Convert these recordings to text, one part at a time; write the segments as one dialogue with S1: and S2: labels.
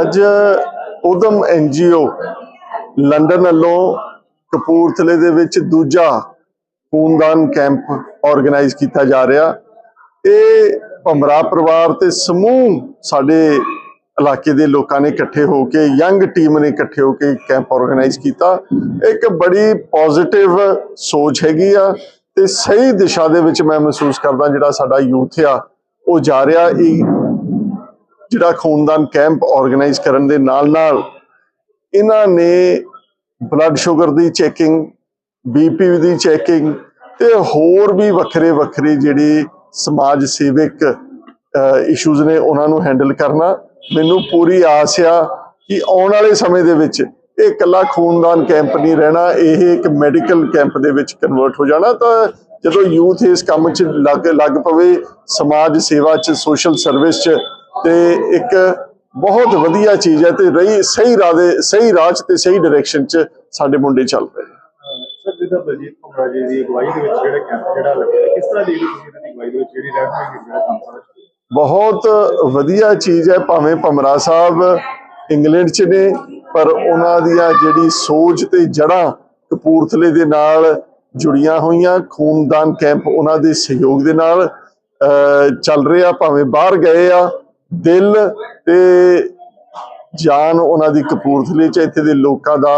S1: ਅੱਜ ਉਦਮ NGO London ਵੱਲੋਂ ਕਪੂਰਥਲੇ ਦੇ ਵਿੱਚ ਦੂਜਾ ਖੂਨਦਾਨ ਕੈਂਪ ਆਰਗੇਨਾਈਜ਼ ਕੀਤਾ ਜਾ ਰਿਹਾ। ਇਹ ਭਮਰਾ ਪਰਿਵਾਰ ਤੇ ਸਮੂਹ ਸਾਡੇ ਇਲਾਕੇ ਦੇ ਲੋਕਾਂ ਨੇ ਇਕੱਠੇ ਹੋ ਕੇ, ਯੰਗ ਟੀਮ ਨੇ ਇਕੱਠੇ ਹੋ ਕੇ ਕੈਂਪ ਆਰਗੇਨਾਈਜ਼ ਕੀਤਾ। ਇੱਕ ਬੜੀ ਪੋਜ਼ਿਟਿਵ ਸੋਚ ਹੈਗੀ ਆ ਤੇ ਸਹੀ ਦਿਸ਼ਾ ਦੇ ਵਿੱਚ ਮੈਂ ਮਹਿਸੂਸ ਕਰਦਾ ਜਿਹੜਾ ਸਾਡਾ ਯੂਥ ਆ, ਉਹ ਜਾ ਰਿਹਾ। ਇਹ ਜਿਹੜਾ ਖੂਨਦਾਨ ਕੈਂਪ ਆਰਗੇਨਾਈਜ਼ ਕਰਨ ਦੇ ਨਾਲ ਨਾਲ ਇਹਨਾਂ ਨੇ ਬਲੱਡ ਸ਼ੂਗਰ ਦੀ ਚੈਕਿੰਗ ਬੀਪੀ ਦੀ ਚੈਕਿੰਗ ਤੇ ਹੋਰ ਵੀ ਵੱਖਰੇ ਵੱਖਰੇ ਜਿਹੜੇ ਸਮਾਜ ਸੇਵਕ ਇਸ਼ੂਜ਼ ਨੇ ਉਹਨਾਂ ਨੂੰ ਹੈਂਡਲ ਕਰਨਾ। ਮੈਨੂੰ ਪੂਰੀ ਆਸ ਆ ਕਿ ਆਉਣ ਵਾਲੇ ਸਮੇਂ ਦੇ ਵਿੱਚ ਇਹ ਇਕੱਲਾ ਖੂਨਦਾਨ ਕੈਂਪ ਨਹੀਂ ਰਹਿਣਾ, ਇਹ ਇੱਕ ਮੈਡੀਕਲ ਕੈਂਪ ਦੇ ਵਿੱਚ ਕਨਵਰਟ ਹੋ ਜਾਣਾ। ਤਾਂ ਜਦੋਂ ਯੂਥ ਇਸ ਕੰਮ 'ਚ ਲੱਗ ਲੱਗ ਪਵੇ, ਸਮਾਜ ਸੇਵਾ 'ਚ ਸੋਸ਼ਲ ਸਰਵਿਸ 'ਚ ਤੇ ਇੱਕ ਬਹੁਤ ਵਧੀਆ ਚੀਜ਼ ਹੈ ਤੇ ਰਹੀ ਸਹੀ ਰਾਹ ਦੇ ਸਹੀ ਰਾਹ 'ਚ ਤੇ ਸਹੀ ਡਾਇਰੈਕਸ਼ਨ 'ਚ ਸਾਡੇ ਮੁੰਡੇ ਚੱਲ ਰਹੇ ਨੇ
S2: ਸਰ ਜਿੱਦਾਂ ਬਲਜੀਤ ਭੁਮਰਾ ਜੀ ਦੀ ਅਗਵਾਈ ਦੇ ਵਿੱਚ ਜਿਹੜਾ ਕੈਂਪ ਜਿਹੜਾ ਲੱਗਿਆ ਕਿਸ ਤਰ੍ਹਾਂ ਦੀ ਤੁਸੀਂ ਇਹਨਾਂ ਦੀ ਅਗਵਾਈ ਦੇ ਵਿੱਚ ਜਿਹੜੀ ਰਹਿਨਮਾਈ ਜਿਹੜਾ ਕੰਮ ਸਾਰਾ ਚੱਲ ਰਿਹਾ?
S1: ਬਹੁਤ ਵਧੀਆ ਚੀਜ਼ ਹੈ ਭਾਵੇਂ ਭਮਰਾ ਸਾਹਿਬ ਇੰਗਲੈਂਡ 'ਚ ਨੇ ਪਰ ਉਹਨਾਂ ਦੀਆਂ ਜਿਹੜੀ ਸੋਚ ਤੇ ਜੜ੍ਹਾਂ ਕਪੂਰਥਲੇ ਦੇ ਨਾਲ ਜੁੜੀਆਂ ਹੋਈਆਂ ਖੂਨਦਾਨ ਕੈਂਪ ਉਹਨਾਂ ਦੇ ਸਹਿਯੋਗ ਦੇ ਨਾਲ ਚੱਲ ਰਿਹਾ ਭਾਵੇਂ ਬਾਹਰ ਗਏ ਆ ਦਿਲ ਤੇ ਜਾਨ ਉਹਨਾਂ ਦੀ ਕਪੂਰਥਲੇ 'ਚ ਇੱਥੇ ਦੇ ਲੋਕਾਂ ਦਾ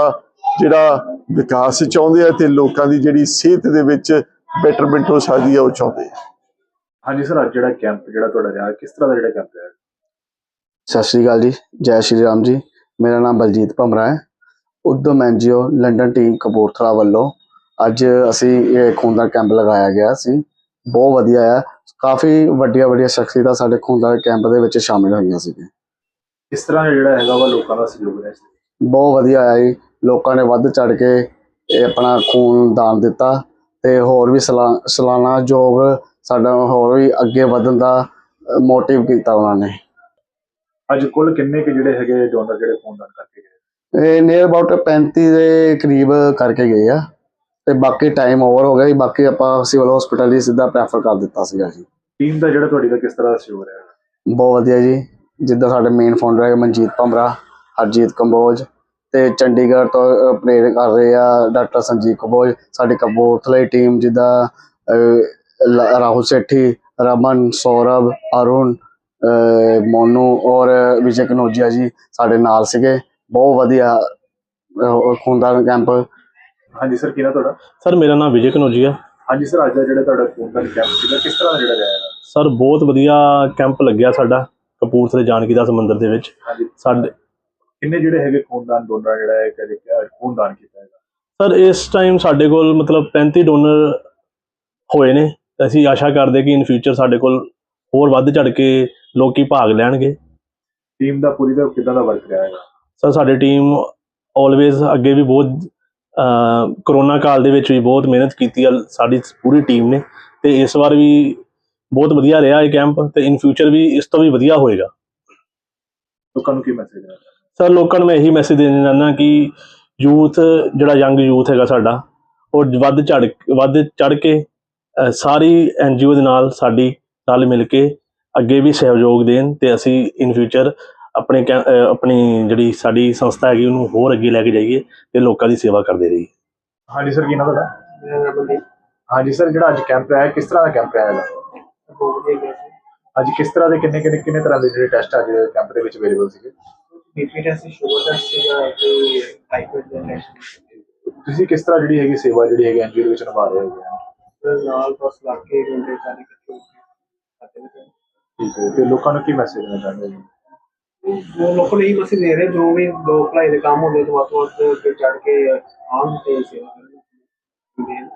S1: ਜਿਹੜਾ ਵਿਕਾਸ ਚਾਹੁੰਦੇ ਆ ਤੇ ਲੋਕਾਂ ਦੀ ਜਿਹੜੀ ਸਿਹਤ ਦੇ ਵਿੱਚ ਬੈਟਰਮੈਂਟ ਹੋ ਸਕਦੀ ਹੈ ਉਹ ਚਾਹੁੰਦੇ ਆ।
S2: ਹਾਂਜੀ ਸਰ ਅੱਜ ਜਿਹੜਾ ਕੈਂਪ ਜਿਹੜਾ ਤੁਹਾਡਾ ਰਿਹਾ ਕਿਸ ਤਰ੍ਹਾਂ ਦਾ ਜਿਹੜਾ ਕੈਂਪ ਰਿਹਾ?
S3: ਸਤਿ ਸ਼੍ਰੀ ਅਕਾਲ ਜੀ ਜੈ ਸ਼੍ਰੀ ਰਾਮ ਜੀ। ਮੇਰਾ ਨਾਮ ਬਲਜੀਤ ਭਮਰਾ ਹੈ। ਉਦਮ ਐਨਜੀਓ ਲੰਡਨ ਟੀਮ ਕਪੂਰਥਲਾ ਵੱਲੋਂ ਅੱਜ ਅਸੀਂ ਇਹ ਖੂਨਦਾਨ ਕੈਂਪ ਲਗਾਇਆ ਗਿਆ ਸੀ। ਬਹੁਤ ਵਧੀਆ ਹੈ ਕਾਫੀ ਵੱਡੀਆਂ ਵੱਡੀਆਂ ਸ਼ਖਸੀਅਤਾਂ ਸਾਡੇ ਖੂਨਦਾਨ ਕੈਂਪ ਦੇ ਵਿੱਚ ਸ਼ਾਮਿਲ ਹੋਈਆਂ ਸੀ
S2: ਕਿਸ ਤਰ੍ਹਾਂ ਜਿਹੜਾ ਹੈਗਾ ਵਾ ਲੋਕਾਂ ਦਾ ਸਹਿਯੋਗ ਰਿਹਾ ਇਸ?
S3: ਬਹੁਤ ਵਧੀਆ ਹੈ ਜੀ। ਲੋਕਾਂ ਨੇ ਵੱਧ ਚੜ ਕੇ ਇਹ ਆਪਣਾ ਖੂਨ ਦਾਨ ਦਿੱਤਾ ਤੇ ਹੋਰ ਵੀ ਸਲਾ- ਸਾਲਾਨਾ ਜੋਗ ਸਾਡਾ ਹੋਰ ਵੀ ਅੱਗੇ ਵਧਣ ਦਾ ਮੋਟਿਵ ਕੀਤਾ ਉਹਨਾਂ ਨੇ।
S2: ਅੱਜ ਕੁੱਲ ਕਿੰਨੇ ਕੁ ਜਿਹੜੇ ਹੈਗੇ ਡੋਨਰ ਜਿਹੜੇ ਖੂਨਦਾਨ ਕਰਕੇ ਗਏ?
S3: ਇਹ ਨੀਅਰ ਅਬਾਊਟ 35 ਦੇ ਕਰੀਬ ਕਰਕੇ ਗਏ ਆ। ਤੇ ਬਾਕੀ ਟਾਈਮ ਓਵਰ ਹੋ ਗਿਆ ਜੀ ਬਾਕੀ ਆਪਾਂ ਸਿਵਲ ਹਸਪੀਟਲ ਹੀ ਸਿੱਧਾ ਪ੍ਰੈਫਰ ਕਰ ਦਿੱਤਾ ਸੀਗਾ ਜੀ।
S2: ਟੀਮ ਦਾ ਜਿਹੜਾ ਤੁਹਾਡੀ ਦਾ ਕਿਸ ਤਰ੍ਹਾਂ ਦਾ ਸਹਿਯੋਗ ਰਿਹਾ?
S3: ਬਹੁਤ ਵਧੀਆ ਜੀ। ਜਿੱਦਾਂ ਸਾਡੇ ਮੇਨ ਫਾਊਂਡਰ ਹੈ ਮਨਜੀਤ ਭਮਰਾ ਹਰਜੀਤ ਕੰਬੋਜ ਤੇ ਚੰਡੀਗੜ੍ਹ ਤੋਂ ਪ੍ਰੇਰ ਕਰ ਰਹੇ ਆ ਡਾਕਟਰ ਸੰਜੀਵ ਕੰਬੋਜ ਸਾਡੀ ਕਪੂਰਥਲੇ ਟੀਮ ਜਿੱਦਾਂ ਰਾਹੁਲ ਸੇਠੀ ਰਮਨ ਸੌਰਵ ਅਰੁਣ ਮੋਨੂ ਔਰ ਵਿਜੇ ਕਨੋਜੀਆ ਜੀ ਸਾਡੇ ਨਾਲ ਸੀਗੇ। ਬਹੁਤ ਵਧੀਆ ਖੂਨਦਾਨ ਕੈਂਪ
S2: ਹਾਂਜੀ ਸਰ ਕਿਹਨਾਂ ਤੁਹਾਡਾ?
S4: ਸਰ ਮੇਰਾ ਨਾਮ ਵਿਜੇ ਕਨੋਜੀਆ
S2: ਹਾਂਜੀ ਸਰ ਅੱਜ ਦਾ ਜਿਹੜਾ ਤੁਹਾਡਾ ਖੂਨਦਾਨ ਕੈਂਪ ਸੀਗਾ ਕਿਸ ਤਰ੍ਹਾਂ ਦਾ ਜਿਹੜਾ ਰਿਹਾ?
S4: ਸਰ ਬਹੁਤ ਵਧੀਆ ਕੈਂਪ ਲੱਗਿਆ ਸਾਡਾ ਕਪੂਰਥਲੇ ਜਾਨਕੀ ਦਾ ਸਮੁੰਦਰ ਦੇ ਵਿੱਚ।
S2: ਹਾਂਜੀ।
S4: ਸਾਡੇ
S2: ਕਿੰਨੇ ਜਿਹੜੇ ਹੈਗੇ ਖੂਨਦਾਨ ਡੋਨਰ ਜਿਹੜਾ ਹੈ ਕਦੇ ਖੂਨਦਾਨ ਕੀਤਾ ਹੈਗਾ?
S4: ਸਰ ਇਸ ਟਾਈਮ ਸਾਡੇ ਕੋਲ ਮਤਲਬ 35 ਡੋਨਰ ਹੋਏ ਨੇ। ਤੇ ਅਸੀਂ ਆਸ਼ਾ ਕਰਦੇ ਕਿ ਇਨ ਫਿਊਚਰ ਸਾਡੇ ਕੋਲ ਹੋਰ ਵੱਧ ਚੜ ਕੇ ਲੋਕੀ ਭਾਗ ਲੈਣਗੇ।
S2: ਟੀਮ ਦਾ ਪੂਰੀ ਦਾ ਕਿਦਾਂ ਦਾ ਵਰਕ ਰਿਹਾ ਹੈਗਾ?
S4: ਸਰ ਸਾਡੀ ਟੀਮ ਆਲਵੇਜ਼ ਅੱਗੇ ਵੀ ਬਹੁਤ ਕਰੋਨਾ ਕਾਲ ਦੇ ਵਿੱਚ ਵੀ ਬਹੁਤ ਮਿਹਨਤ ਕੀਤੀ ਆ ਸਾਡੀ ਪੂਰੀ ਟੀਮ ਨੇ ਤੇ ਇਸ ਵਾਰ ਵੀ ਬਹੁਤ ਵਧੀਆ ਰਿਹਾ ਇਹ ਕੈਂਪ ਤੇ ਇਨ ਫਿਊਚਰ ਵੀ ਇਸ ਤੋਂ ਵੀ ਵਧੀਆ ਹੋਏਗਾ।
S2: ਲੋਕਾਂ ਨੂੰ ਕੀ ਮੈਸੇਜ ਹੈ
S4: ਸਰ ਲੋਕਾਂ ਨੂੰ ਮੈਂ ਇਹੀ ਮੈਸੇਜ ਦੇਣਾ ਚਾਹੁੰਦਾ ਕਿ ਯੂਥ ਜਿਹੜਾ ਯੰਗ ਯੂਥ ਹੈਗਾ ਸਾਡਾ ਉਹ ਵੱਧ ਚੜ ਵੱਧ ਚੜ ਕੇ ਸਾਰੀ ਐਨਜੀਓ ਦੇ ਨਾਲ ਸਾਡੀ ਨਾਲ ਮਿਲ ਕੇ ਅੱਗੇ ਵੀ ਸਹਿਯੋਗ ਦੇਣ ਤੇ ਅਸੀਂ ਇਨ ਫਿਊਚਰ ਆਪਣੇ ਆਪਣੀ ਜਿਹੜੀ ਸਾਡੀ ਸੰਸਥਾ ਹੈਗੀ, ਉਹਨੂੰ ਹੋਰ ਅੱਗੇ ਲੈ ਕੇ ਜਾਈਏ ਤੇ ਲੋਕਾਂ ਦੀ ਸੇਵਾ ਕਰਦੇ ਰਹੀਏ।
S2: ਹਾਂਜੀ ਸਰ ਕਿਹਨਾਂ ਤੁਹਾਡਾ? ਹਾਂਜੀ ਸਰ, ਜਿਹੜਾ ਅੱਜ ਕੈਂਪ ਹੈ ਕਿਸ ਤਰ੍ਹਾਂ ਦਾ ਕੈਂਪ ਹੈ ਹੈਗਾ ਅੱਜ ਕਿਸ ਤਰ੍ਹਾਂ ਦੇ ਕਿੰਨੇ ਕਿੰਨੇ ਕਿੰਨੇ ਤਰ੍ਹਾਂ ਦੇ ਜਿਹੜੇ ਟੈਸਟ ਅੱਜ ਕੈਂਪ ਦੇ ਵਿੱਚ ਅਵੇਲੇਬਲ ਸੀਗੇ?
S5: ਬੀਪੀ ਟੈਸਟ ਸ਼ੂਗਰ ਟੈਸਟ ਸੀਗਾ ਤੇ ਟਾਈਫਾਇਡ ਟੈਸਟ
S2: ਤੁਸੀਂ ਕਿਸ ਤਰ੍ਹਾਂ ਜਿਹੜੀ ਹੈਗੀ ਸੇਵਾ ਜਿਹੜੀ ਹੈਗੀ ਐਨਜੀਓ ਵਿੱਚ ਨਿਭਾ ਰਹੇ ਹੋ?
S5: ਤੇ ਨਾਲ ਬਸ ਲੱਗ ਕੇ ਘੰਟੇ ਚਾਲੀ ਕਿਤੇ ਖਾਤੇ ਵਿੱਚ
S2: ਤੇ ਲੋਕਾਂ ਨੂੰ ਕੀ ਮੈਸੇਜ ਦੇਣਾ ਚਾਹੁੰਦੇ ਹੋ?
S5: ਉਹ ਲੋਕਾਂ ਲਈ ਦੇ ਰਹੇ ਜੋ ਵੀ ਦੋ ਭਲਾਈ ਦੇ ਕੰਮ ਹੁੰਦੇ ਤੋਂ ਵੱਧ ਤੋਂ ਵੱਧ ਚੜ ਕੇ ਆਉਣ ਤੇ ਸੇਵਾ ਕਰਨ।